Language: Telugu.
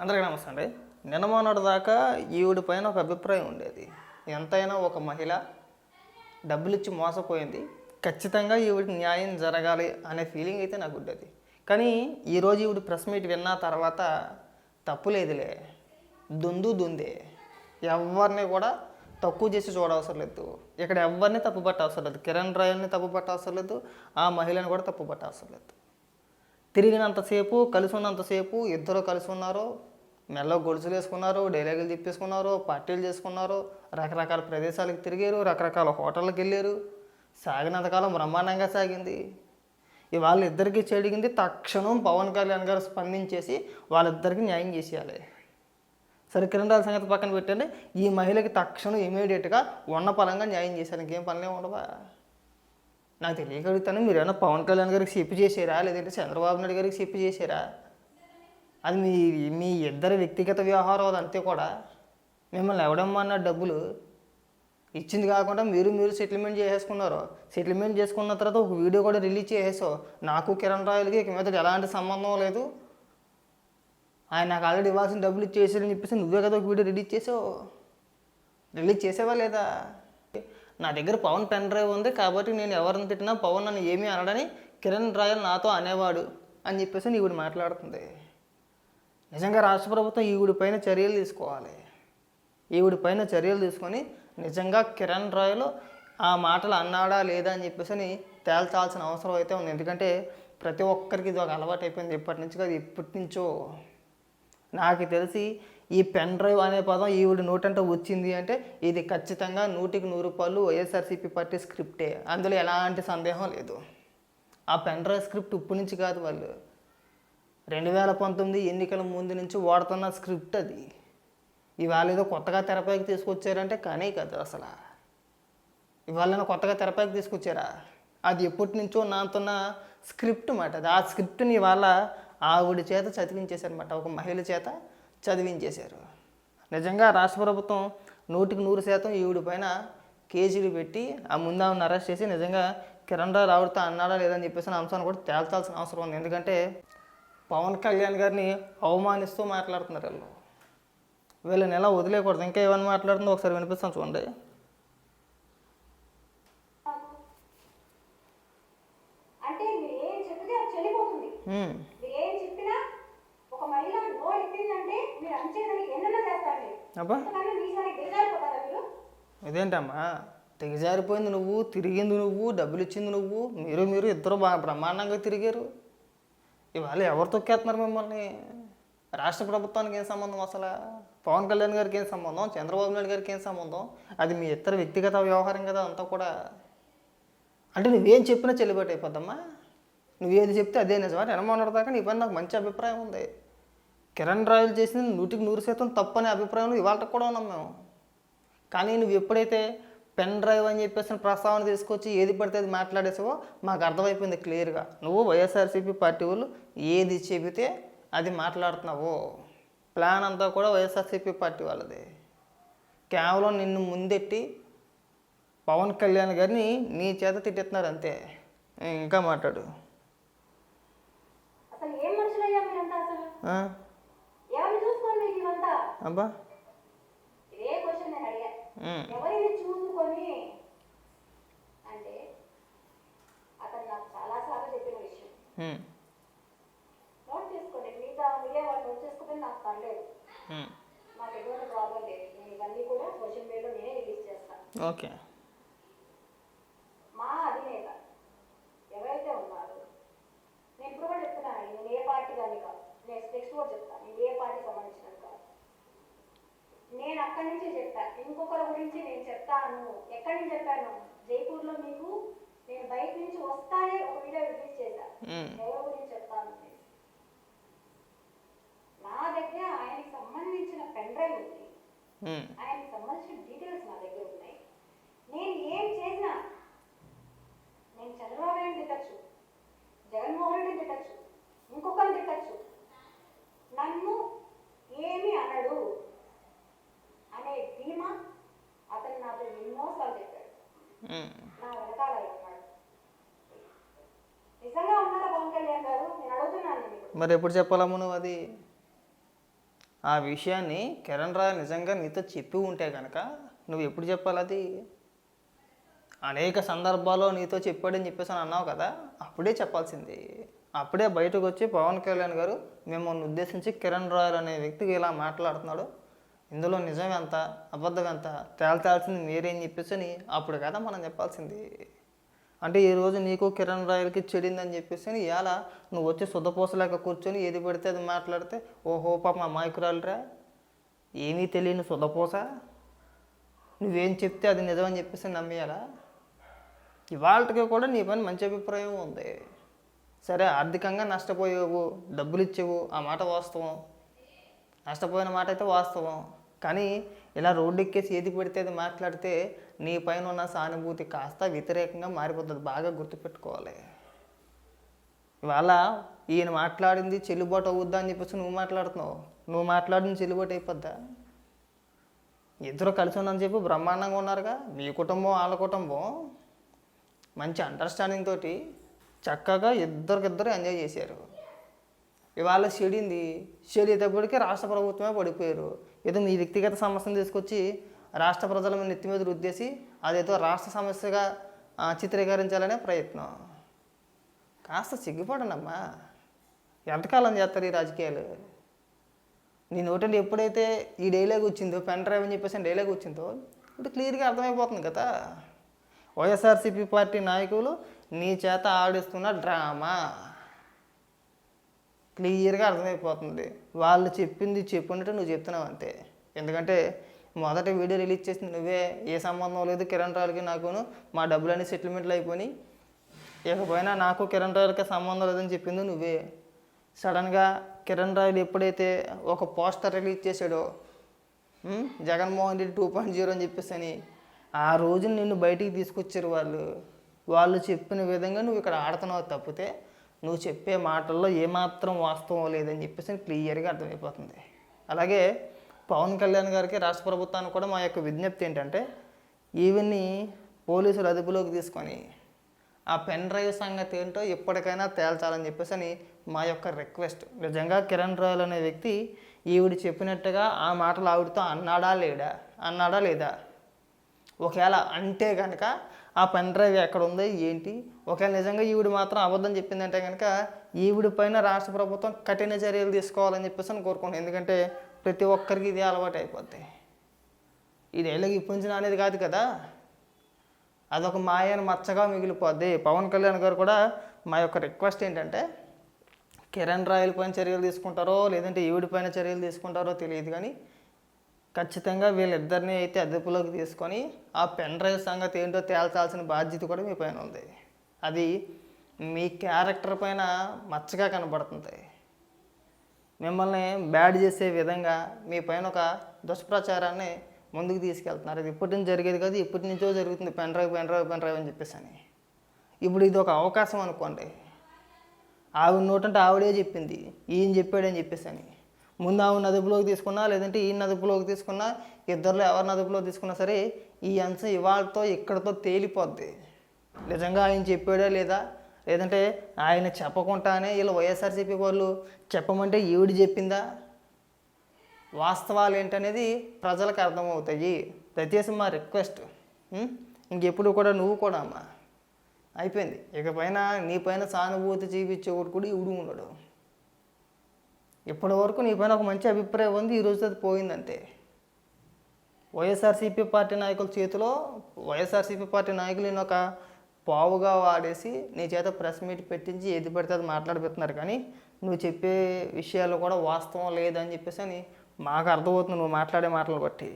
అందరికీ నమస్తే అండి. నిన్న మొన్నటి దాకా ఈవిడి పైన ఒక అభిప్రాయం ఉండేది. ఎంతైనా ఒక మహిళ డబ్బులు ఇచ్చి మోసపోయింది. ఖచ్చితంగా ఈవిడికి న్యాయం జరగాలి అనే ఫీలింగ్ అయితే నాకు ఉండేది. కానీ ఈరోజు ఈవిడ ప్రెస్ మీట్ విన్న తర్వాత తప్పు లేదులే దుందు దుందే. ఎవరిని కూడా తక్కువ చేసి చూడవసరం లేదు. ఇక్కడ ఎవరిని తప్పు పట్టవసరం లేదు. కిరణ్ రాయల్ని తప్పు పట్టవసరం లేదు. ఆ మహిళని కూడా తప్పు పట్టవసరం లేదు. తిరిగినంతసేపు కలిసి ఉన్నంతసేపు ఇద్దరు కలిసి ఉన్నారు మెల్ల గొలుసులు వేసుకున్నారు డైలాగులు చెప్పేసుకున్నారు పార్టీలు చేసుకున్నారు. రకరకాల ప్రదేశాలకు తిరిగారు రకరకాల హోటళ్ళకి వెళ్ళారు. సాగినంతకాలం బ్రహ్మాండంగా సాగింది. ఇవాళ ఇద్దరికి చెడిగింది. తక్షణం పవన్ కళ్యాణ్ గారు స్పందించేసి వాళ్ళిద్దరికి న్యాయం చేసేయాలి. సరే కిరణ్ రాజు సంగతి పక్కన పెట్టండి. ఈ మహిళకి తక్షణం ఇమీడియట్గా ఉన్న పలంగా న్యాయం చేశారు ఇంకేం పనులే ఉండవా? నాకు తెలియక అడుగుతాను మీరు ఏమైనా పవన్ కళ్యాణ్ గారికి చెప్పి చేసారా లేదంటే చంద్రబాబు నాయుడు గారికి చెప్పి చేసారా అది మీ మీ ఇద్దరి వ్యక్తిగత వ్యవహారం అది అంతే కూడా. మిమ్మల్ని ఎవడమ్మన్న డబ్బులు? ఇచ్చింది కాకుండా మీరు మీరు సెటిల్మెంట్ చేసేసుకున్నారు. సెటిల్మెంట్ చేసుకున్న తర్వాత ఒక వీడియో కూడా రిలీజ్ చేసేసావు. నాకు కిరణ్ రాయలకి ఇక మీద ఎలాంటి సంబంధం లేదు. ఆయన నాకు ఆల్రెడీ ఇవ్వాల్సిన డబ్బులు ఇచ్చేసారని చెప్పేసి నువ్వే కదా ఒక వీడియో రిలీజ్ చేసావు? రిలీజ్ చేసేవా లేదా? నా దగ్గర పవన్ పెన్ డ్రైవ్ ఉంది కాబట్టి నేను ఎవరిని తిట్టినా పవన్ నన్ను ఏమీ అనడని కిరణ్ రాయల్ నాతో అనేవాడు అని చెప్పేసి ఈవిడ మాట్లాడుతుంది. నిజంగా రాష్ట్ర ప్రభుత్వం ఈవిడి పైన చర్యలు తీసుకోవాలి. ఈవిడ పైన చర్యలు తీసుకొని నిజంగా కిరణ్ రాయలు ఆ మాటలు అన్నాడా లేదా అని చెప్పేసి అని తేల్చాల్సిన అవసరం అయితే ఉంది. ఎందుకంటే ప్రతి ఒక్కరికి ఇది ఒక అలవాటు అయిపోయింది ఎప్పటి నుంచి కాదు ఎప్పటి నుంచో. నాకు తెలిసి ఈ పెన్ డ్రైవ్ అనే పదం ఈవిడ నోటంట వచ్చింది అంటే ఇది ఖచ్చితంగా నూటికి నూరు రూపాయలు వైఎస్ఆర్సీపీ పార్టీ స్క్రిప్టే. అందులో ఎలాంటి సందేహం లేదు. ఆ పెన్ డ్రైవ్ స్క్రిప్ట్ ఇప్పటి నుంచి కాదు వాళ్ళు. రెండు వేల పంతొమ్మిది ఎన్నికల ముందు నుంచి వాడుతున్న స్క్రిప్ట్ అది. ఇవాళ ఏదో కొత్తగా తెరపైకి తీసుకొచ్చారంటే కానీ కదా అసలు. ఇవాళ కొత్తగా తెరపైకి తీసుకొచ్చారా? అది ఎప్పటి నుంచో నాతున్న స్క్రిప్ట్ మాట అది. ఆ స్క్రిప్ట్ని ఇవాళ ఆవిడ చేత చదివించేశారన్నమాట. ఒక మహిళ చేత చదివించేశారు. నిజంగా రాష్ట్ర ప్రభుత్వం నూటికి నూరు శాతం ఈవిడ పైన కేజీలు పెట్టి ఆ ముందు ఆమెను అరెస్ట్ చేసి నిజంగా కిరణ్ రావు ఆవిడతో అన్నాడా లేదని చెప్పేసి ఆ అంశాన్ని కూడా తేల్చాల్సిన అవసరం ఉంది. ఎందుకంటే పవన్ కళ్యాణ్ గారిని అవమానిస్తూ మాట్లాడుతున్నారు వీళ్ళు. వీళ్ళని ఎలా వదిలేయకూడదు. ఇంకా ఏమైనా మాట్లాడుతుందో ఒకసారి వినిపిస్తాను చూడండి. అంటే మీరు ఏం చెప్తే అది చెల్లిపోతుంది హ్మ్. మీరు ఏం చెప్పినా ఒక మహిళ నో ఎత్తిందంటే మీరు అంచేదానికి ఎన్నెన్నో చేస్తారు మీరు అబ్బా. ఇదేంటమ్మా? తెగజారిపోయింది నువ్వు తిరిగింది నువ్వు డబ్బులు ఇచ్చింది నువ్వు మీరు మీరు ఇద్దరు బాగా బ్రహ్మాండంగా తిరిగారు. ఇవాళ ఎవరు తొక్కేస్తున్నారు మిమ్మల్ని? రాష్ట్ర ప్రభుత్వానికి ఏం సంబంధం అసలు? పవన్ కళ్యాణ్ గారికి ఏం సంబంధం? చంద్రబాబు నాయుడు గారికి ఏం సంబంధం? అది మీ ఇద్దరు వ్యక్తిగత వ్యవహారం కదా అంతా కూడా. అంటే నువ్వేం చెప్పినా చెల్లిబాటు అయిపోద్దమ్మా. నువ్వేది చెప్తే అదే నిజమా? నిలమొన్నటి దాకా నీ పని నాకు మంచి అభిప్రాయం ఉంది. కిరణ్ రాయల్ చేసింది నూటికి నూరు శాతం తప్పు అనే అభిప్రాయంలో ఇవాళ కూడా ఉన్నాం మేము. కానీ నువ్వు ఎప్పుడైతే పెన్ డ్రైవ్ అని చెప్పేసి ప్రస్తావన తీసుకొచ్చి ఏది పడితే అది మాట్లాడేసావో మాకు అర్థమైపోయింది క్లియర్గా. నువ్వు వైఎస్ఆర్సీపీ పార్టీ వాళ్ళు ఏది చెబితే అది మాట్లాడుతున్నావు. ప్లాన్ అంతా కూడా వైఎస్ఆర్సీపీ పార్టీ వాళ్ళది. కేవలం నిన్ను ముందెట్టి పవన్ కళ్యాణ్ గారిని నీ చేత తిట్టేస్తున్నారు అంతే. ఇంకా మాట్లాడు అసలు ఏం మనుషులయ్యా మీరంతా అసలు ఆ? ఎవరిని చూసుకోండి ఇవంతా అబ్బా. ఇదే క్వశ్చన్ నేను అడిగా? ఉమ్. ఎవరిని చూసుకొని అంటే అతను నాకు చాలా సార్లు చెప్పిన విషయం. నోట్ చేసుకోండి మిగతా వాళ్ళు నోట్ చేసుకోకపోతే నాకు పర్లేదు ఎటువంటి ప్రాబ్లం లేదు. నేను ఇవన్నీ కూడా నేనే రిలీజ్ చేస్తాను ఓకే మా అధినేత ఎవరైతే ఉన్నారో నేను ఇప్పుడు కూడా చెప్తున్నాను నేను ఏ పార్టీ దాన్ని కాదు నేను నెక్స్ట్ కూడా చెప్తాను నేను ఏ పార్టీ సంబంధించినది కాదు నేను అక్కడి నుంచి చెప్పా ఇంకొకరి గురించి నేను చెప్తాను ఎక్కడి నుంచి చెప్పాను జైపూర్లో మీకు నేను బయట నుంచి వస్తానే ఒక వీడియో రిలీజ్ చేశా ఉమ్. ఎవరి గురించి చెప్తాను. నా దగ్గర ఆయనకి సంబంధించిన పెన్ డ్రైవ్ ఉంది. ఆయనకి సంబంధించిన డీటెయిల్స్ నా దగ్గర ఉన్నాయి నేను ఏం చేసినా నేను చంద్రబాబు నాయుడు తిట్టచ్చు జగన్మోహన్ రెడ్డి తిట్టచ్చు ఇంకొకరిని తిట్టచ్చు నన్ను ఏమీ అనడు అనే ధీమా అతను నాతో ఎన్నోసార్లు చెప్పాడు ఉమ్. నా వెనకాల ఉన్నాడు నిజంగా ఉన్నారా పవన్ కళ్యాణ్ గారు నేను అడుగుతున్నాను నేను ఇప్పుడు మరి ఎప్పుడు చెప్పాలమ్మ నువ్వు అది? ఆ విషయాన్ని కిరణ్ రాయ్ నిజంగా నీతో చెప్పి ఉంటే కనుక నువ్వు ఎప్పుడు చెప్పాలి అది? అనేక సందర్భాల్లో నీతో చెప్పాడని చెప్పేసి అని అన్నావు కదా అప్పుడే చెప్పాల్సింది. అప్పుడే బయటకు వచ్చి పవన్ కళ్యాణ్ గారు మిమ్మల్ని ఉద్దేశించి కిరణ్ రాయల్ అనే వ్యక్తికి ఇలా మాట్లాడుతున్నాడు. ఇందులో నిజం ఎంత అబద్ధం ఎంత తేల్చాల్సింది మీరేం చెప్పేసి అని అప్పుడు కదా మనం చెప్పాల్సింది. అంటే ఈరోజు నీకు కిరణ్ రాయల్కి చెడిందని చెప్పేసి ఇలా నువ్వు వచ్చి శుద్ధపోసలేక కూర్చొని ఏది పడితే అది మాట్లాడితే ఓహో పాప అమాయకురాలురా ఏమీ తెలియని శుద్ధపోస. నువ్వేం చెప్తే అది నిజమని చెప్పేసి నమ్మేయాలా? ఇవాళకి కూడా నీ పని మంచి అభిప్రాయం ఉంది. సరే ఆర్థికంగా నష్టపోయావు డబ్బులు ఇచ్చేవు ఆ మాట వాస్తవం. నష్టపోయిన మాట అయితే వాస్తవం. కానీ ఇలా రోడ్డు ఎక్కేసి ఏది పెడితే అది మాట్లాడితే నీ పైన ఉన్న సానుభూతి కాస్త వ్యతిరేకంగా మారిపోతుంది. బాగా గుర్తుపెట్టుకోవాలి. ఇవాళ ఈయన మాట్లాడింది చెల్లుబాటు అవుద్దా అని చెప్పేసి నువ్వు మాట్లాడుతున్నావు. నువ్వు మాట్లాడింది చెల్లుబాటు అయిపోద్దా? ఇద్దరు కలిసి ఉందని చెప్పి బ్రహ్మాండంగా ఉన్నారుగా. మీ కుటుంబం వాళ్ళ కుటుంబం. మంచి అండర్స్టాండింగ్ తోటి చక్కగా ఇద్దరికిద్దరు ఎంజాయ్ చేశారు. ఇవాళ చెడింది. చెడేటప్పటికీ రాష్ట్ర ప్రభుత్వమే పడిపోయారు. ఏదో మీ వ్యక్తిగత సమస్యను తీసుకొచ్చి రాష్ట్ర ప్రజల మీద నెత్తి మీద రుద్దేసి అదేదో రాష్ట్ర సమస్యగా చిత్రీకరించాలనే ప్రయత్నం. కాస్త సిగ్గుపడనమ్మా. ఎంతకాలం చేస్తారు ఈ రాజకీయాలు? నీ నోటండి ఎప్పుడైతే ఈ డైలాగ్ వచ్చిందో పెన్ డ్రైవ్ అని చెప్పేసి డైలాగ్ వచ్చిందో ఇప్పుడు క్లియర్గా అర్థమైపోతుంది కదా. వైఎస్ఆర్సీపీ పార్టీ నాయకులు నీ చేత ఆడిస్తున్న డ్రామా. క్లియర్గా అర్థమైపోతుంది. వాళ్ళు చెప్పింది చెప్పుంటే నువ్వు చెప్తున్నావు అంతే. ఎందుకంటే మొదట వీడియో రిలీజ్ చేసింది నువ్వే. ఏ సంబంధం లేదు కిరణ్ రాయల్కి నాకును. మా డబ్బులన్నీ సెటిల్మెంట్లు అయిపోయి ఇకపోయినా నాకు కిరణ్ రాయల్కి సంబంధం లేదని చెప్పింది నువ్వే. సడన్గా కిరణ్ రాయలు ఎప్పుడైతే ఒక పోస్టర్ రిలీజ్ చేశాడో Jaganmohan Reddy two point zero అని చెప్పేసి అని ఆ రోజు నిన్ను బయటికి తీసుకొచ్చారు వాళ్ళు. వాళ్ళు చెప్పిన విధంగా నువ్వు ఇక్కడ ఆడుతున్నావు తప్పితే నువ్వు చెప్పే మాటల్లో ఏమాత్రం వాస్తవం లేదని చెప్పేసి క్లియర్గా అర్థమైపోతుంది. అలాగే పవన్ కళ్యాణ్ గారికి రాష్ట్ర ప్రభుత్వానికి కూడా మా యొక్క విజ్ఞప్తి ఏంటంటే ఈవెన్ని పోలీసులు అదుపులోకి తీసుకొని ఆ పెన్ డ్రైవ్ సంగతి ఏంటో ఎప్పటికైనా తేల్చాలని చెప్పేసి అని మా యొక్క రిక్వెస్ట్. నిజంగా కిరణ్ రాయల్ అనే వ్యక్తి ఈవిడ చెప్పినట్టుగా ఆ మాటలు ఆవిడతో అన్నాడా లేడా? అన్నాడా లేదా? ఒకవేళ అంటే కనుక ఆ పెన్ డ్రైవ్ ఎక్కడ ఉంది ఏంటి? ఒకవేళ నిజంగా ఈవిడ మాత్రం అబద్ధం చెప్పిందంటే కనుక ఈవిడ పైన రాష్ట్ర ప్రభుత్వం కఠిన చర్యలు తీసుకోవాలని చెప్పేసి అని కోరుకుంటున్నాను ఎందుకంటే ప్రతి ఒక్కరికి ఇది అలవాటు అయిపోద్ది. ఇది ఎలాగ ఇప్పటి నుంచి అనేది కాదు కదా. అదొక మాయని మచ్చగా మిగిలిపోద్ది. పవన్ కళ్యాణ్ గారు కూడా మా యొక్క రిక్వెస్ట్ ఏంటంటే కిరణ్ రాయల పైన చర్యలు తీసుకుంటారో లేదంటే ఈవిడి పైన చర్యలు తీసుకుంటారో తెలియదు కానీ ఖచ్చితంగా వీళ్ళిద్దరిని అయితే అదుపులోకి తీసుకొని ఆ పెన్ డ్రైవ్ సంగతి ఏంటో తేల్చాల్సిన బాధ్యత కూడా మీ పైన ఉంది. అది మీ క్యారెక్టర్ పైన మచ్చగా కనబడుతుంది. మిమ్మల్ని బ్యాడ్ చేసే విధంగా మీ పైన ఒక దుష్ప్రచారాన్ని ముందుకు తీసుకెళ్తున్నారు. ఇది ఇప్పటి నుంచి జరిగేది కాదు ఇప్పటి నుంచో జరుగుతుంది. Pen drive pen drive pen drive అని చెప్పేసి అని ఇప్పుడు ఇది ఒక అవకాశం అనుకోండి. ఆవిడ నోటంటే ఆవిడే చెప్పింది ఈయన చెప్పాడని చెప్పేసి అని ముందు ఆమె నదుపులోకి తీసుకున్నా లేదంటే ఈ నదుపులోకి తీసుకున్నా ఇద్దరిలో ఎవరి నదుపులో తీసుకున్నా సరే ఈ అంశం ఇవాళతో ఇక్కడతో తేలిపోద్ది. నిజంగా ఆయన చెప్పాడా లేదా? లేదంటే ఆయన చెప్పకుండానే వీళ్ళు వైఎస్ఆర్సీపీ వాళ్ళు చెప్పమంటే ఈవిడ చెప్పిందా? వాస్తవాలు ఏంటనేది ప్రజలకు అర్థమవుతాయి. దయచేసి మా రిక్వెస్ట్ ఇంకెప్పుడు కూడా నువ్వు కూడా అమ్మా. అయిపోయింది. ఇకపైన నీ పైన సానుభూతి చూపించేవాడు కూడా ఇవిడు ఉండడు. ఇప్పటి వరకు నీ పైన ఒక మంచి అభిప్రాయం ఉంది ఈ రోజు అది పోయిందంతే. వైఎస్ఆర్సీపీ పార్టీ నాయకుల చేతిలో వైఎస్ఆర్సీపీ పార్టీ నాయకులు నేను ఒక పావుగా వాడేసి నీ చేత ప్రెస్ మీట్ పెట్టించి ఏది పడితే అది మాట్లాడిపోతున్నారు కానీ నువ్వు చెప్పే విషయాలు కూడా వాస్తవం లేదని చెప్పేసి అని మాకు అర్థమవుతుంది నువ్వు మాట్లాడే మాటలు బట్టి.